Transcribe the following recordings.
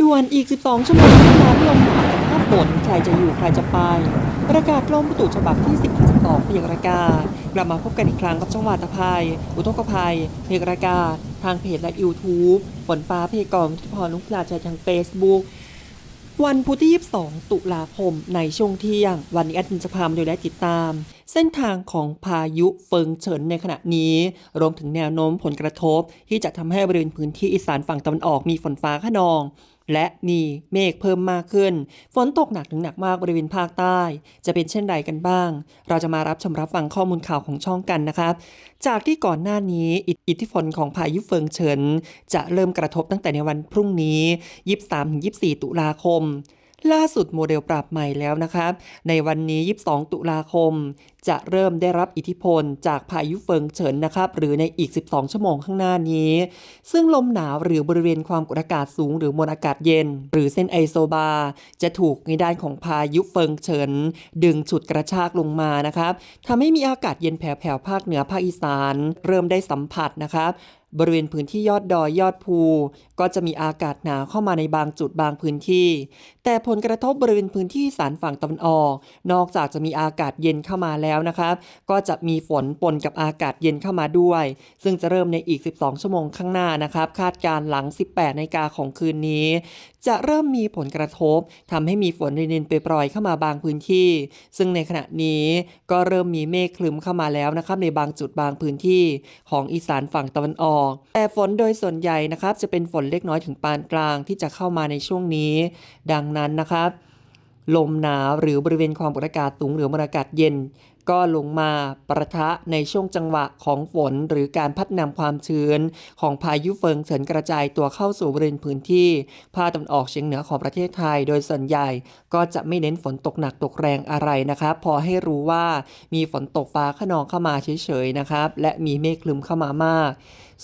ด่วนอีก 12 ชั่วโมงน้ำลมหนาวแต่ถ้าฝนใครจะอยู่ใครจะไป ประกาศกรมอุตุฉบับที่ 10ถึง12พยากรากากลับมาพบกันอีกครั้งกับช่องวาตภัย อุทกภัย เพยากรากา ทางเพจและ YouTube ฝนฟ้าพยากรณ์ทิพรลุงพลาชัยทาง Facebook วันพุธที่ 22 ตุลาคม ในช่วงเที่ยง วันนี้แอดมินจะพามาดูและติดตาม เส้นทางของพายุเฟิงเฉินในขณะนี้ รวมถึงแนวโน้มผลกระทบ ที่จะทำให้บริเวณพื้นที่อีสานฝั่งตะวันออกมีฝนฟ้าขนอง และมีเมฆเพิ่มมากขึ้น ฝนตกหนักถึงหนักมากบริเวณภาคใต้ จะเป็นเช่นใดกันบ้าง เราจะมารับชมรับฟังข้อมูลข่าวของช่องกันนะครับ จากที่ก่อนหน้านี้อิทธิพลของพายุเฟิงเฉิน จะเริ่มกระทบตั้งแต่ในวันพรุ่งนี้ 23-24 ตุลาคม ล่าสุดโมเดลปรับใหม่แล้วนะครับ ในวันนี้ 22 ตุลาคม จะเริ่มได้รับอิทธิพลจากพายุเฟิงเฉินนะครับ หรือในอีก 12 ชั่วโมงข้างหน้านี้ ซึ่งลมหนาวหรือบริเวณความกดอากาศสูงหรือมวลอากาศเย็น หรือเส้นไอโซบา จะถูกในด้านของพายุเฟิงเฉิน ดึงฉุดกระชากลงมานะครับทำให้มีอากาศเย็นแผ่วๆภาคเหนือภาคอีสาน เริ่มได้สัมผัสนะครับ บริเวณพื้นที่ยอดดอยยอดภู ก็จะมีอากาศหนาวเข้ามาในบางจุดบางพื้นที่ แต่ผลกระทบบริเวณพื้นที่อีสานฝั่งตะวันออก นอกจากจะมีอากาศเย็นเข้ามาแล้วนะครับ ก็จะมีฝนปนกับอากาศเย็นเข้ามาด้วย ซึ่งจะเริ่มในอีก 12 ชั่วโมงข้างหน้านะครับ คาดการณ์หลัง 18นาฬิกาของคืนนี้ จะเริ่มมีผลกระทบทำให้มีฝนรินๆไปปล่อยเข้ามาบางพื้นที่ ซึ่งในขณะนี้ก็เริ่มมีเมฆคลึ้มเข้ามาแล้วนะครับในบางจุดบางพื้นที่ของอีสานฝั่งตะวันออกแต่ฝนโดยส่วนใหญ่นะครับจะเป็นฝนเล็กน้อยถึงปานกลางที่จะเข้ามาในช่วงนี้ ดังนั้นนะครับ ลมหนาวหรือบริเวณความกดอากาศสูงหรือมวลอากาศเย็น ก็ลงมาประทะในช่วงจังหวะของฝนหรือการพัดนำความชื้น ของพายุเฟิงเฉินกระจายตัวเข้าสู่บริเวณพื้นที่ภาคตะวันออกเฉียงเหนือของประเทศไทย โดยส่วนใหญ่ก็จะไม่เน้นฝนตกหนักตกแรงอะไรนะครับ พอให้รู้ว่ามีฝนตกฟ้าขนองเข้ามาเฉยๆนะครับ และมีเมฆคลึมเข้ามามาก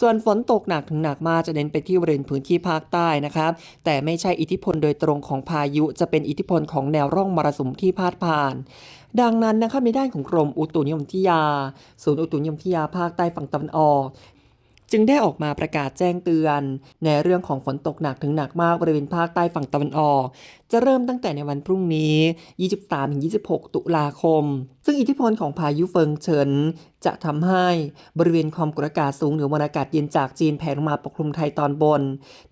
ส่วนฝนตกหนักถึงหนักมากจะเน้นไปที่บริเวณพื้นที่ภาคใต้นะครับ แต่ไม่ใช่อิทธิพลโดยตรงของพายุจะเป็นอิทธิพลของแนวร่องมรสุมที่พาดผ่าน ดังนั้นนะคะในด้านของกรมอุตุนิยมวิทยา ศูนย์อุตุนิยมวิทยาภาคใต้ฝั่งตะวันออกจึงได้ออกมาประกาศแจ้งเตือน ในเรื่องของฝนตกหนักถึงหนักมากบริเวณภาคใต้ฝั่งตะวันออก จะเริ่มตั้งแต่ในวันพรุ่งนี้ 23-26 ตุลาคม ซึ่งอิทธิพลของพายุเฟิงเฉินจะทำให้บริเวณความกดอากาศสูงหรือมวลอากาศเย็นจากจีนแผ่ลงมาปกคลุมไทยตอนบน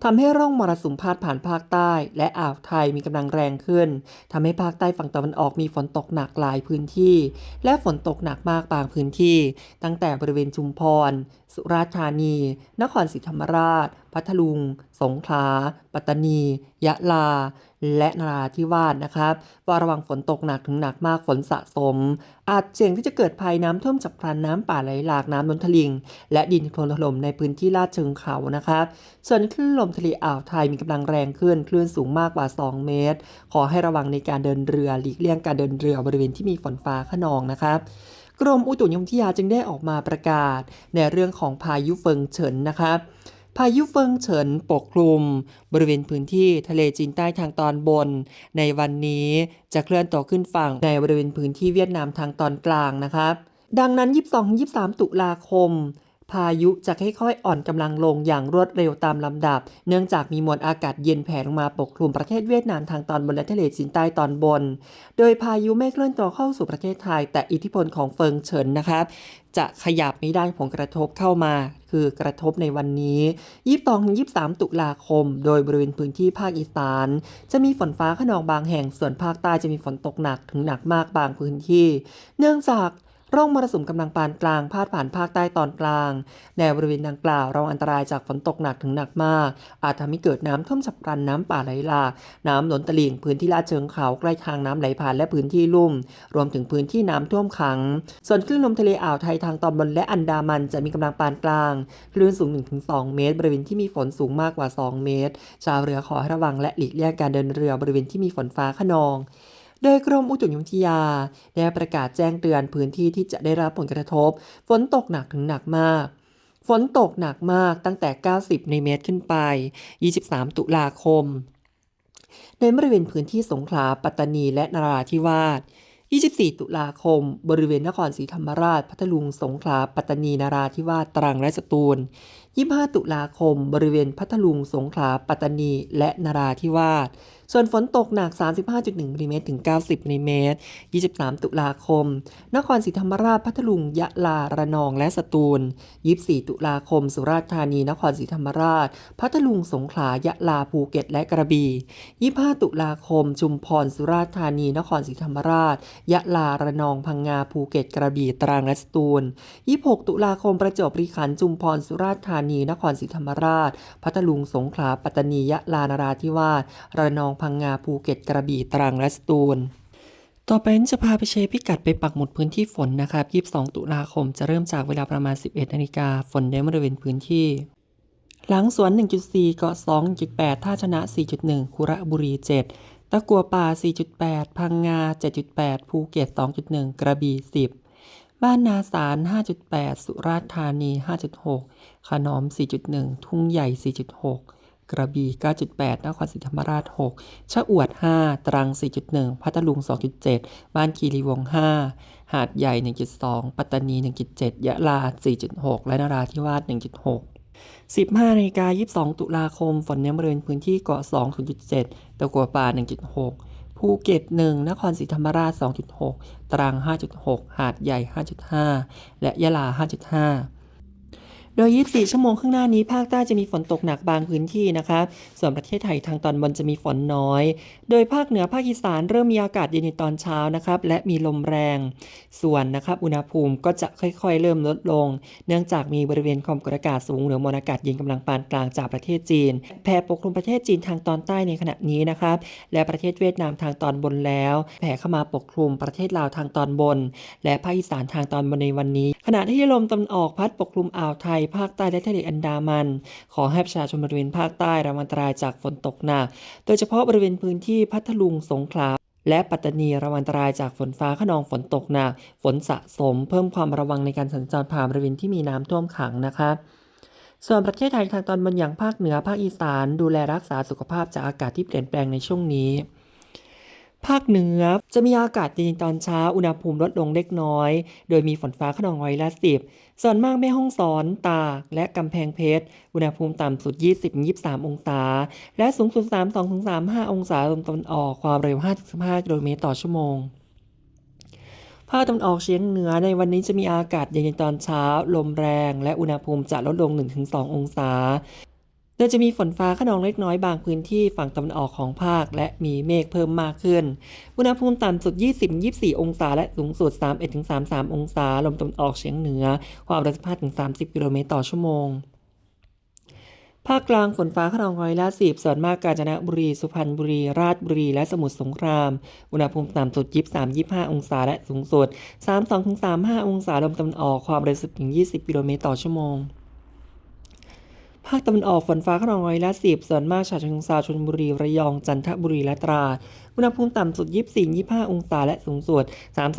ทำให้ร่องมรสุมพาดผ่านภาคใต้ และอ่าวไทยมีกำลังแรงขึ้นทำให้ภาคใต้ฝั่งตะวันออกมีฝนตกหนักหลายพื้นที่ และฝนตกหนักมากบางพื้นที่ ตั้งแต่บริเวณชุมพร สุราษฎร์ธานี นครศรีธรรมราชพัทลุง สงขลา ปัตตานี ยะลา และนราธิวาสนะครับว่าระวังฝนตกหนักถึงหนักมากฝนสะสม อาจเสี่ยงที่จะเกิดภัยน้ำท่วมฉับพลันน้ำป่าไหลหลากน้ำล้นทะลิง และดินโคลนถล่มในพื้นที่ลาดเชิงเขานะครับ ส่วนคลื่นลมทะเลอ่าวไทยมีกำลังแรงขึ้นคลื่นสูงมากกว่า 2 เมตร ขอให้ระวังในการเดินเรือหลีกเลี่ยงการเดินเรือบริเวณที่มีฝนฟ้าขนองนะครับกรมอุตุนิยมวิทยาจึงได้ออกมาประกาศ ในเรื่องของพายุเฟิงเฉินนะครับ พายุเฟิงเฉินปกคลุม บริเวณพื้นที่ทะเลจีนใต้ทางตอนบน ในวันนี้จะเคลื่อนตัวขึ้นฝั่งในบริเวณพื้นที่เวียดนามทางตอนกลางนะครับ ดังนั้น 22-23 ตุลาคม พายุจะค่อยๆ อ่อนกำลังลงอย่างรวดเร็วตามลำดับ เนื่องจากมีมวลอากาศเย็นแผ่ลงมาปกคลุมประเทศเวียดนามทางตอนบนและทะเลจีนใต้ตอนบน โดยพายุไม่เคลื่อนตัวเข้าสู่ประเทศไทย แต่อิทธิพลของเฟิงเฉินนะครับจะขยับในด้ผลกระทบเข้ามา คือกระทบในวันนี้22-23 ตุลาคม โดยบริเวณพื้นที่ภาคอีสาน จะมีฝนฟ้าขนองบางแห่งส่วนภาคใต้จะมีฝนตกหนักถึงหนักมากบางพื้นที่ เนื่องจาก ร่องมรสุมกำลังปานกลางพาดผ่านภาคใต้ตอนกลาง แนวบริเวณดังกล่าวเราอันตรายจากฝนตกหนักถึงหนักมาก อาจทำให้เกิดน้ำท่วมฉับพลันน้ำป่าไหลหลากน้ำล้นตลิ่งพื้นที่ลาดเชิงเขาใกล้ทางน้ำไหลผ่านและพื้นที่ลุ่ม รวมถึงพื้นที่น้ำท่วมขัง ส่วนคลื่นลมทะเลอ่าวไทยทางตอนบนและอันดามันจะมีกำลังปานกลางคลื่นสูง 1-2 เมตร บริเวณที่มีฝนสูงมากกว่า 2 เมตร ชาวเรือขอให้ระวังและหลีกเลี่ยงการเดินเรือบริเวณที่มีฝนฟ้าขนอง โดยกรมอุตุนิยมวิทยา ได้ประกาศแจ้งเตือนพื้นที่ที่จะได้รับผลกระทบ ฝนตกหนักถึงหนักมากฝนตกหนักมากตั้งแต่ 90 ในเมตรขึ้นไป 23 ตุลาคม ในบริเวณพื้นที่สงขลา ปัตตานีและนราธิวาส 24 ตุลาคม บริเวณนครศรีธรรมราช พัทลุง สงขลา ปัตตานี นราธิวาส ตรัง และสตูล 25 ตุลาคม บริเวณพัทลุง สงขลา ปัตตานี และนราธิวาส ส่วนฝนตกหนัก 35.1มิลลิเมตรถึง 90มิลลิเมตร 23 ตุลาคม นครศรีธรรมราช พัทลุง ยะลา ระนอง และสตูล 24 ตุลาคม สุราษฎร์ธานี นครศรีธรรมราช พัทลุง สงขลา ยะลา ภูเก็ต และกระบี่ 25 ตุลาคม ชุมพร สุราษฎร์ธานี นครศรีธรรมราช ยะลา ระนอง พังงา ภูเก็ต กระบี่ ตรัง และสตูล 26 ตุลาคม ประจวบคีรีขันธ์จุมพร สุราษฎร์ธานี นครศรีธรรมราช พัทลุง สงขลา ปัตตานี ยะลา นราธิวาส ระนองพังงาภูเก็ตกระบี่ตรังและสตูล ต่อไปนั้จะพาไปเชฟพิกัดไปปักหมุดพื้นที่ฝนนะครับ 22 ตุลาคมจะเริ่มจากเวลาประมาณ 11 นาฬิกาฝนในบริเวณพื้นที่ หลังสวน 1.4 เกาะ 2.8 ท่าชนะ 4.1 คุระบุรี 7 ตะกัวป่า 4.8 พังงา 7.8 ภูเก็ต 2.1 กระบี่ 10บ้านนาสาร 5.8 สุราษฎร์ธานี 5.6 ขนอม 4.1 ทุ่งใหญ่ 4.6 กระบี่ 9.8 นครศรีธรรมราช 6 ชะอวด 5 ตรัง 4.1 พัทลุง 2.7 บ้านคีรีวง 5 หาดใหญ่ 1.2 ปัตตานี 1.7 ยะลา 4.6 และนราธิวาส 1.6 15นาฬิกา22 ตุลาคม ฝนในบริเวณพื้นที่เกาะ 2 0.7 ตะกัวป่า 1.6 ภูเก็ต 1 นครศรีธรรมราช 2.6 ตรัง 5.6 หาดใหญ่ 5.5 และยะลา 5.5 โดย 24 ชั่วโมงข้างหน้านี้ภาคใต้จะมีฝนตกหนักบางพื้นที่นะครับส่วนประเทศไทยทางตอนบนจะมีฝนน้อย โดยภาคเหนือภาคอีสานเริ่มมีอากาศเย็นในตอนเช้านะครับและมีลมแรง ส่วนนะครับอุณหภูมิก็จะค่อยๆ เริ่มลดลง เนื่องจากมีบริเวณความกดอากาศสูงหรือมวลอากาศเย็นกำลังปานกลางจากประเทศจีนแผ่ปกคลุมประเทศจีนทางตอนใต้ในขณะนี้นะครับและประเทศเวียดนามทางตอนบนแล้วแผ่เข้ามาปกคลุมประเทศลาวทางตอนบน และภาคอีสานทางตอนบนในวันนี้ ขณะที่ลมตะวันออกพัดปกคลุมอ่าวไทยภาคใต้และทะเลอันดามัน ขอให้ประชาชนบริเวณภาคใต้ระวังอันตรายจากฝนตกหนัก โดยเฉพาะบริเวณพื้นที่พัทลุงสงขลาและปัตตานีระวังอันตรายจากฝนฟ้าขนองฝนตกหนัก ฝนสะสม เพิ่มความระวังในการสัญจรผ่านบริเวณที่มีน้ำท่วมขังนะครับส่วนประเทศไทยทางตอนบนอย่างภาคเหนือภาคอีสาน ดูแลรักษาสุขภาพจากอากาศที่เปลี่ยนแปลงในช่วงนี้ ภาคเหนือจะมีอากาศเย็นตอนเช้าอุณหภูมิลดลงเล็กน้อย โดยมีฝนฟ้าขนองร้อยละสิบส่วนมากแม่ห้องสอนตากและกำแพงเพชร อุณหภูมิต่ำสุด 20-23 องศา และสูงสุด 32-35 องศาลมตะวันออกความเร็ว 5-15กิโลเมตรต่อชั่วโมงภาคตะวันออกเฉียงเหนือในวันนี้จะมีอากาศเย็นในตอนเช้า ลมแรง และอุณหภูมิจะลดลง 1-2 องศา โดยจะมีฝนฟ้าขนองเล็กน้อยบางพื้นที่ฝั่งตะวันออกของภาค และมีเมฆเพิ่มมากขึ้น อุณหภูมิต่ำสุด 20-24 องศา และสูงสุด 31-33 องศา ลมตะวันออกเฉียงเหนือ ความเร็ว15-30 กิโลเมตรต่อชั่วโมงภาคกลางฝนฟ้าขนองร้อยละสิบส่วนมากกาญจนบุรี สุพรรณบุรี ราชบุรี และสมุทรสงคราม อุณหภูมิต่ำสุด23-25องศาและสูงสุด32-35องศาลมตะวันออกความเร็ว10-20กิโลเมตรต่อชั่วโมง ภาคตะวันออกฝนฟ้าขนองร้อยละสิบส่วนมากฉะเชิงเทราชลบุรีระยองจันทบุรีและตราดอุณหภูมิต่ำสุด 24-25 องศาและสูงสุด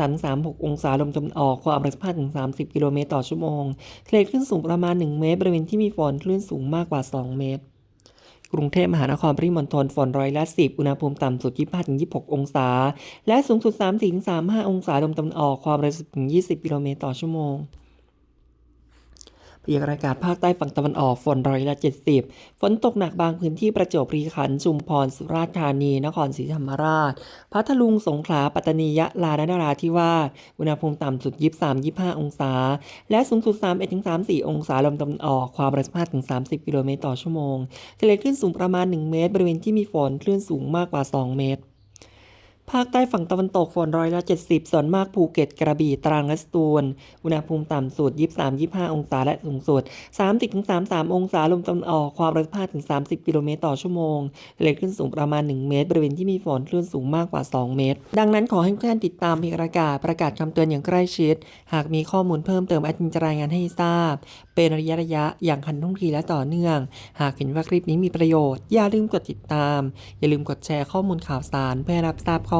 33-36 องศาลมตะวันออกความเร็ว15-30 กิโลเมตรต่อชั่วโมงทะเลคลื่นสูงประมาณ 1 เมตร บริเวณที่มีฝนคลื่นสูงมากกว่า 2 เมตรกรุงเทพมหานครปริมณฑลฝนร้อยละ10 อุณหภูมิต่ำสุด 25-26 องศา และสูงสุด 3-35 องศาลมตะวันออกความเร็ว10-20 กิโลเมตรต่อชั่วโมง พยกรณ์อากาศภาคใต้ฝั่งตะวันออกฝนร้อยละ 70 ฝนตกหนักบางพื้นที่ประจวบคีรีขันธ์ชุมพรสุราษฎร์ธานี นครศรีธรรมราช พัทลุงสงขลาปัตตานียะลาและนราธิวาสอุณหภูมิต่ำสุด 23-25 องศา และสูงสุด 31-34 องศาลมตะวันออกความเร็ว15-30 กิโลเมตรต่อชั่วโมงทะเลคลื่นสูงประมาณ 1 เมตร บริเวณที่มีฝนคลื่นสูงมากกว่า 2 เมตร ภาคใต้ฝั่งตะวันตกฝนร้อยละ70 ส่วนมากภูเก็ตกระบี่ตรังและสตูล อุณหภูมิต่ำสุด 23-25 องศาและสูงสุด 30-33 องศาลมตะวันออกความเร็ว5-30 กิโลเมตรต่อชั่วโมงทะเลคลื่นสูงประมาณ 1 เมตร บริเวณที่มีฝนคลื่นสูงมากกว่า 2 เมตร ดังนั้นขอให้ทุกท่านติดตามพยากรณ์อากาศประกาศคำเตือนอย่างใกล้ชิด หากมีข้อมูลเพิ่มเติมอดมินจะรายงานให้ทราบ เป็นระยะระยะๆอย่างทันท่วงทีและต่อเนื่อง หากเห็นว่าคลิปนี้มีประโยชน์อย่าลืมกดติดตาม อย่าลืมกดแชร์ข้อมูลข่าวสารเพื่อรับทราบข้อ